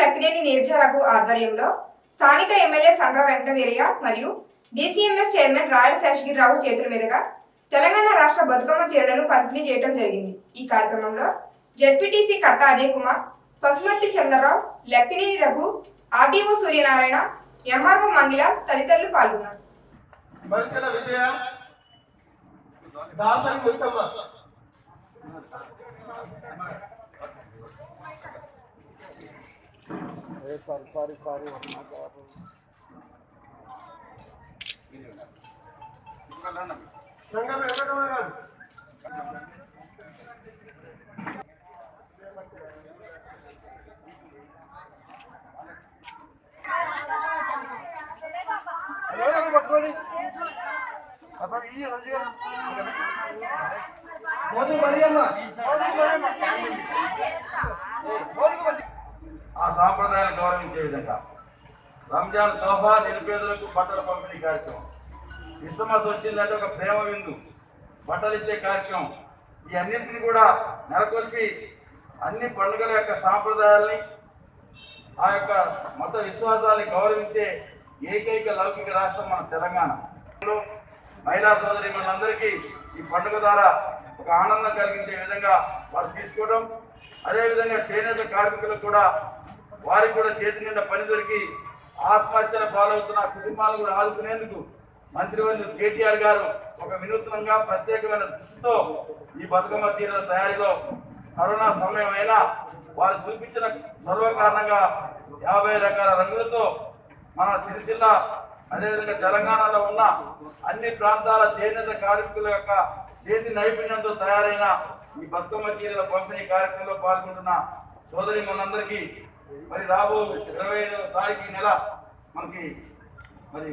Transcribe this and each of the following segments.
లక్కినేని నీర్జారఘు ఆధ్వర్యంలో స్థానిక ఎమ్మెల్యే సండ్ర వెంకటవీరయ్య మరియు డీసీఎంఎస్ చైర్మన్ రాయల శేషగిరిరావు చేతుల మీదుగా తెలంగాణ రాష్ట్ర బతుకమ్మ చీరలను పంపిణీ చేయడం జరిగింది. ఈ కార్యక్రమంలో ZPTC Katta Ajay Kumar Pasumarthi Chandrarao Lakkineni Raghu RDO Suryanarayana MRO Mangila తదితరులు పాల్గొన్నారు. अरे सारी सारी सारी होना अब ये हो गया बहुत बढ़िया माँ बहुत बढ़िया माँ बहुत बढ़िया సాంప్రదాయాన్ని గౌరవించే విధంగా. రంజాన్ తోఫా నిరుపేదలకు బట్టలు పంపిణీ కార్యక్రమం. క్రిస్మస్ వచ్చిందంటే ఒక ప్రేమ విందు బట్టలు ఇచ్చే కార్యక్రమం. ఈ అన్నింటిని కూడా నెలకొల్పి అన్ని పండుగల యొక్క సాంప్రదాయాల్ని ఆ యొక్క మత విశ్వాసాన్ని గౌరవించే ఏకైక లౌకిక రాష్ట్రం మన తెలంగాణ. మహిళా సోదరి మనందరికీ ఈ పండుగ ద్వారా ఒక ఆనందం కలిగించే విధంగా వారు తీసుకోవడం అదేవిధంగా చేనేత కార్మికులకు కూడా వారికి కూడా చేతి నిండా పని దొరికి ఆత్మహత్యల పాలవుతున్న కుటుంబాలను కూడా ఆదుకునేందుకు మంత్రివర్యులు కేటీఆర్ గారు ఒక వినూత్నంగా ప్రత్యేకమైన దృష్టితో ఈ బతుకమ్మ చీరల తయారీలో కరోనా సమయం అయినా వారు చూపించిన చొరవ కారణంగా యాభై రకాల రంగులతో మన సిరిసిల్ల అదేవిధంగా తెలంగాణలో ఉన్న అన్ని ప్రాంతాల చేనేత కార్మికుల యొక్క చేతి నైపుణ్యంతో తయారైన ఈ బతుకమ్మ చీరల పంపిణీ కార్యక్రమంలో పాల్గొంటున్న సోదరి మనందరికీ మరి రాబో ఇరవై ఐదవ తారీఖు ఈ నెల మనకి మరి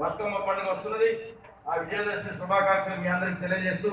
బతుకమ్మ పండుగ వస్తున్నది. ఆ విజయదశమి శుభాకాంక్షలు మీ అందరికి తెలియజేస్తూ